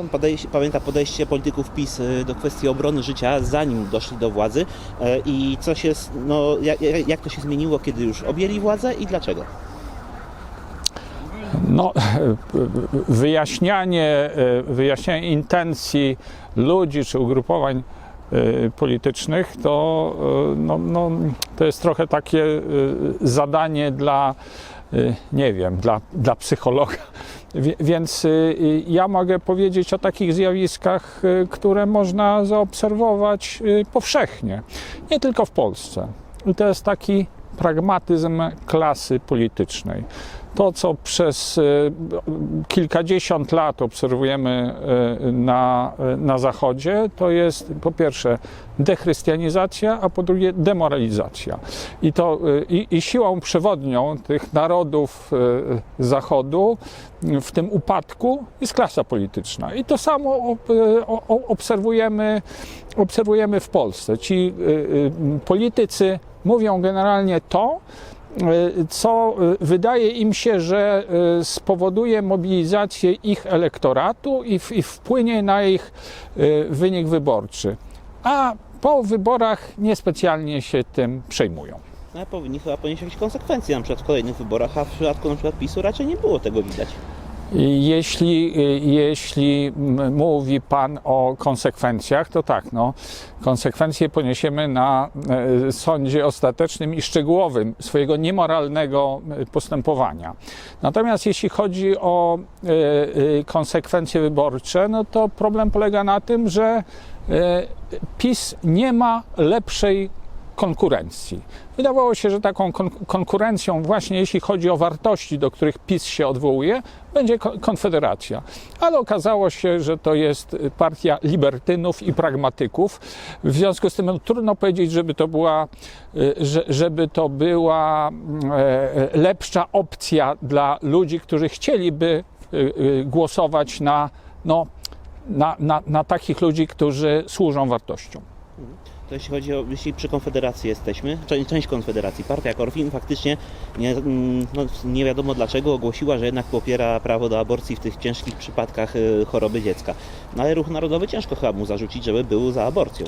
Pan podejście, pamięta podejście polityków PiS y, do kwestii obrony życia, zanim doszli do władzy e, i co się, no, jak, jak- to się zmieniło, kiedy już objęli władzę i dlaczego? No, wyjaśnianie, e, wyjaśnianie intencji ludzi czy ugrupowań e, politycznych to, e, no, no, to jest trochę takie e, zadanie dla, e, nie wiem, dla, dla psychologa. Więc e, ja mogę powiedzieć o takich zjawiskach, e, które można zaobserwować powszechnie, nie tylko w Polsce. I to jest taki pragmatyzm klasy politycznej. To, co przez e, kilkadziesiąt lat obserwujemy e, na, e, na Zachodzie, to jest po pierwsze dechrystianizacja, a po drugie demoralizacja. I, to, i, i siłą przewodnią tych narodów Zachodu w tym upadku jest klasa polityczna. I to samo obserwujemy, obserwujemy w Polsce. Ci politycy mówią generalnie to, e, co e, wydaje im się, że e, spowoduje mobilizację ich elektoratu i, wpłynie na ich wynik wyborczy. A po wyborach niespecjalnie się tym przejmują. No, powinni chyba ponieść jakieś konsekwencje na przykład w kolejnych wyborach, a w przypadku na przykład PiSu raczej nie było tego widać. Jeśli, jeśli m- mówi Pan o konsekwencjach, to tak, no, konsekwencje poniesiemy na e, sądzie ostatecznym i szczegółowym swojego niemoralnego e, postępowania. Natomiast jeśli chodzi o konsekwencje wyborcze, no to problem polega na tym, że PiS nie ma lepszej konkurencji. Wydawało się, że taką kon- konkurencją, właśnie jeśli chodzi o wartości, do których PiS się odwołuje, będzie ko- Konfederacja. Ale okazało się, że to jest partia libertynów i pragmatyków. W związku z tym no, trudno powiedzieć, żeby to była, y, że, żeby to była e, lepsza opcja dla ludzi, którzy chcieliby y, y, głosować na, no, na, na, na takich ludzi, którzy służą wartościom. To jeśli chodzi o, jeśli przy Konfederacji jesteśmy, część, część Konfederacji, partia Korwin faktycznie nie, mm, no, nie wiadomo dlaczego ogłosiła, że jednak popiera prawo do aborcji w tych ciężkich przypadkach y, choroby dziecka. No ale Ruch Narodowy ciężko chyba mu zarzucić, żeby był za aborcją.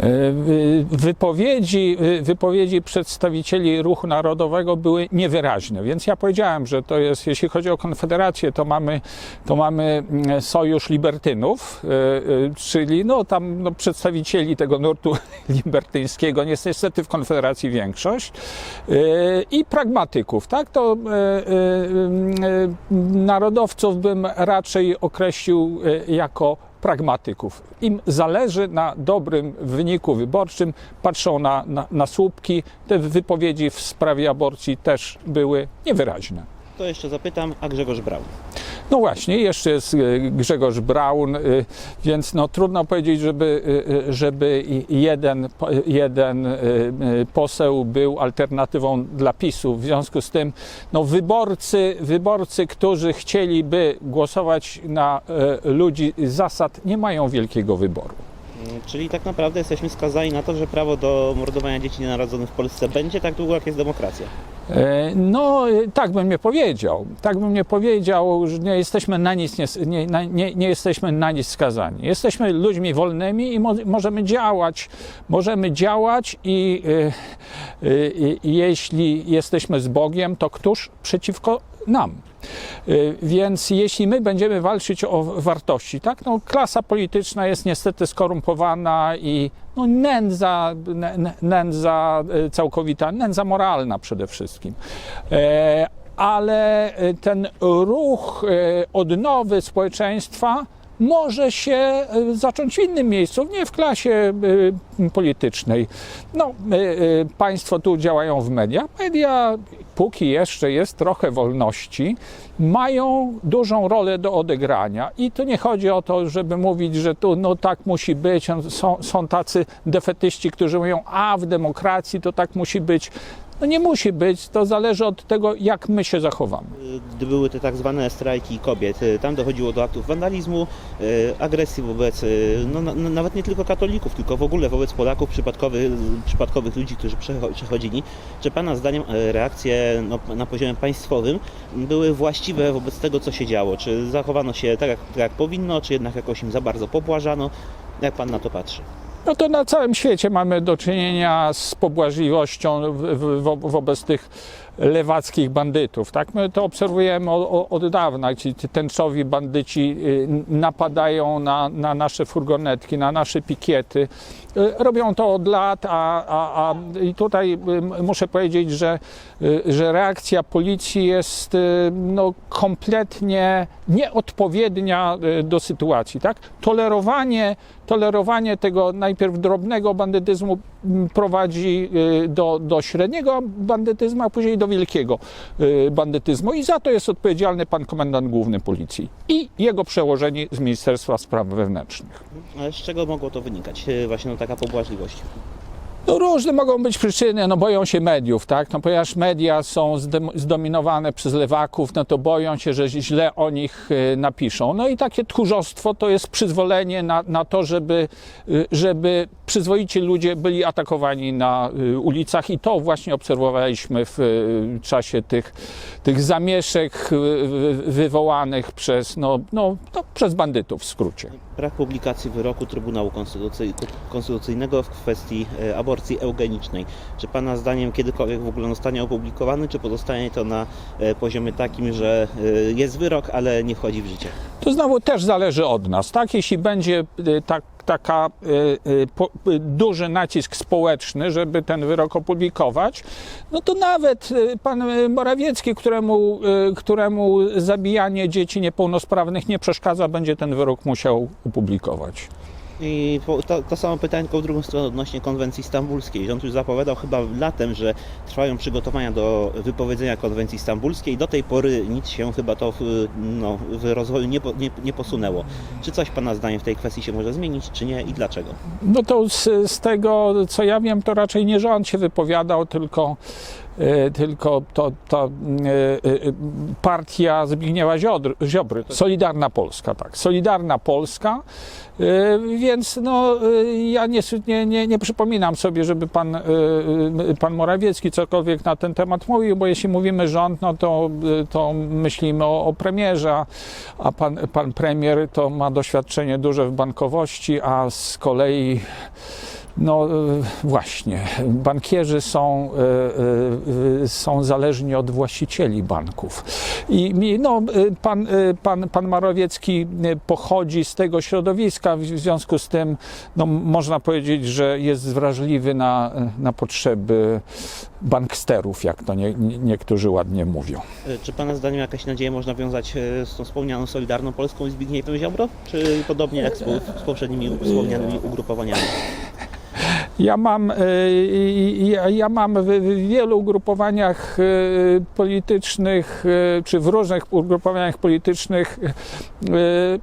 E, wy- Wypowiedzi, wypowiedzi przedstawicieli ruchu narodowego były niewyraźne, więc ja powiedziałem, że to jest, jeśli chodzi o Konfederację, to mamy, to mamy mm, Sojusz Libertynów, y, y, czyli no, tam no, przedstawicieli tego nurtu libertyńskiego, niestety w Konfederacji większość, i pragmatyków, tak? To narodowców bym raczej określił jako pragmatyków. Im zależy na dobrym wyniku wyborczym, patrzą na, na, na słupki. Te wypowiedzi w sprawie aborcji też były niewyraźne. To jeszcze zapytam, a Grzegorz Braun? No właśnie, jeszcze jest y, Grzegorz Braun, y, więc no trudno powiedzieć, żeby, y, żeby jeden, jeden poseł był alternatywą dla PiSu. W związku z tym no wyborcy, wyborcy, którzy chcieliby głosować na ludzi zasad, nie mają wielkiego wyboru. Mm, Czyli tak naprawdę jesteśmy skazani na to, że prawo do mordowania dzieci nienarodzonych w Polsce będzie tak długo, jak jest demokracja. E, No, e, tak bym nie powiedział. Tak bym nie powiedział, że nie jesteśmy na nic, nie, nie, nie, jesteśmy na nic skazani. Jesteśmy ludźmi wolnymi i mo, możemy działać. Możemy działać i, e, i jeśli jesteśmy z Bogiem, to któż przeciwko nam? E, Więc jeśli my będziemy walczyć o wartości, tak, no, klasa polityczna jest niestety skorumpowana i no, nędza, nę- nędza e, całkowita, nędza moralna przede wszystkim. E, Ale e, ten ruch odnowy społeczeństwa może się zacząć w innym miejscu, nie w klasie politycznej. No, państwo tu działają w mediach. Media, póki jeszcze jest trochę wolności, mają dużą rolę do odegrania. I tu nie chodzi o to, żeby mówić, że tu no tak musi być. Są, są tacy defetyści, którzy mówią, a w demokracji to tak musi być. No nie musi być, to zależy od tego, jak my się zachowamy. Gdy były te tak zwane strajki kobiet, y, tam dochodziło do aktów wandalizmu, y, agresji wobec, y, no, na, na- nawet nie tylko katolików, tylko w ogóle wobec Polaków, przypadkowych, przypadkowych ludzi, którzy przecho- przechodzili. Czy Pana zdaniem reakcje no, na poziomie państwowym były właściwe wobec tego, co się działo? Czy zachowano się tak jak, tak, jak powinno, czy jednak jakoś im za bardzo pobłażano? Jak Pan na to patrzy? No to na całym świecie mamy do czynienia z pobłażliwością wobec tych lewackich bandytów. Tak? My to obserwujemy od dawna. Ci tęczowi bandyci y, napadają na, na nasze furgonetki, na nasze pikiety. Y, Robią to od lat, a, a, a i tutaj y, muszę powiedzieć, że, że reakcja policji jest no, kompletnie nieodpowiednia do sytuacji. Tak? Tolerowanie, tolerowanie tego najpierw drobnego bandytyzmu m, prowadzi y, do, do średniego bandytyzmu, a później do wielkiego y, bandytyzmu. I za to jest odpowiedzialny pan komendant główny policji i jego przełożeni z Ministerstwa Spraw Wewnętrznych. Ale z czego mogło to wynikać? Y, Właśnie no, taka pobłażliwość. No różne mogą być przyczyny, no boją się mediów, tak? No ponieważ media są zdominowane przez lewaków, no to boją się, że źle o nich y, napiszą. No i takie tchórzostwo to jest przyzwolenie na, na to, żeby, y, żeby przyzwoici ludzie byli atakowani na y, ulicach i to właśnie obserwowaliśmy w czasie tych, tych zamieszek wy- wywołanych przez, no, no, no, przez bandytów w skrócie. Brak publikacji wyroku Trybunału Konstytucy- Konstytucyjnego w kwestii e, aborcji eugenicznej. Czy Pana zdaniem kiedykolwiek w ogóle zostanie opublikowany, czy pozostanie to na e, poziomie takim, że e, jest wyrok, ale nie wchodzi w życie? To znowu też zależy od nas, tak? Jeśli będzie y, tak, taka y, y, po, y, duży nacisk społeczny, żeby ten wyrok opublikować, no to nawet y, pan Morawiecki, któremu, y, któremu zabijanie dzieci niepełnosprawnych nie przeszkadza, będzie ten wyrok musiał opublikować. I to, to samo pytanie tylko w drugą stronę odnośnie konwencji stambulskiej. Rząd już zapowiadał chyba latem, że trwają przygotowania do wypowiedzenia konwencji stambulskiej. Do tej pory nic się chyba to w, no, w rozwoju nie, nie, nie posunęło. Czy coś Pana zdaniem w tej kwestii się może zmienić, czy nie i dlaczego? No to z, z tego, co ja wiem, to raczej nie rząd się wypowiadał, tylko, tylko to, to e, e, partia Zbigniewa Ziodr, Ziobry, Solidarna Polska, tak, Solidarna Polska, e, więc no, e, ja nie, nie, nie, przypominam sobie, żeby pan, e, e, pan Morawiecki cokolwiek na ten temat mówił, bo jeśli mówimy rząd, no to, e, to myślimy o, o premierze, a- a pan, pan premier to ma doświadczenie duże w bankowości, a z kolei no e, właśnie, bankierzy są, e, e, są zależni od właścicieli banków. I no, pan, pan, pan Marowiecki pochodzi z tego środowiska, w związku z tym no, można powiedzieć, że jest wrażliwy na, na potrzeby banksterów, jak to nie, nie, niektórzy ładnie mówią. Czy Pana zdaniem jakaś nadzieję można wiązać z tą wspomnianą Solidarną Polską i Zbigniewem Ziobro? Czy podobnie jak z, z poprzednimi wspomnianymi ugrupowaniami? Ja mam, e, ja, mam w, w wielu ugrupowaniach e, politycznych, e, czy w różnych ugrupowaniach politycznych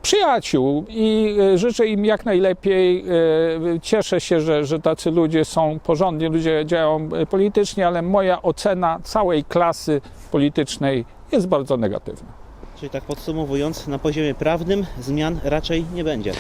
przyjaciół i życzę im jak najlepiej. Cieszę się, że, że tacy ludzie są porządni, ludzie działają politycznie, ale moja ocena całej klasy politycznej jest bardzo negatywna. Czyli tak podsumowując, na poziomie prawnym zmian raczej nie będzie.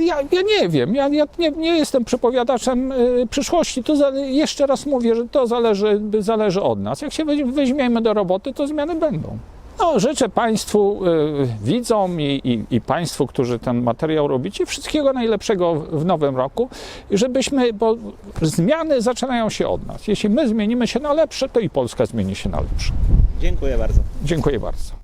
Nie, ja, ja nie wiem. Ja, ja nie, nie jestem przepowiadaczem y, przyszłości. To za, jeszcze raz mówię, że to zależy, zależy od nas. Jak się weź- weźmiemy do roboty, to zmiany będą. No, życzę Państwu, y, widzom i, i, i Państwu, którzy ten materiał robicie, wszystkiego najlepszego w, nowym roku. Żebyśmy, bo zmiany zaczynają się od nas. Jeśli my zmienimy się na lepsze, to i Polska zmieni się na lepsze. Dziękuję bardzo. Dziękuję bardzo.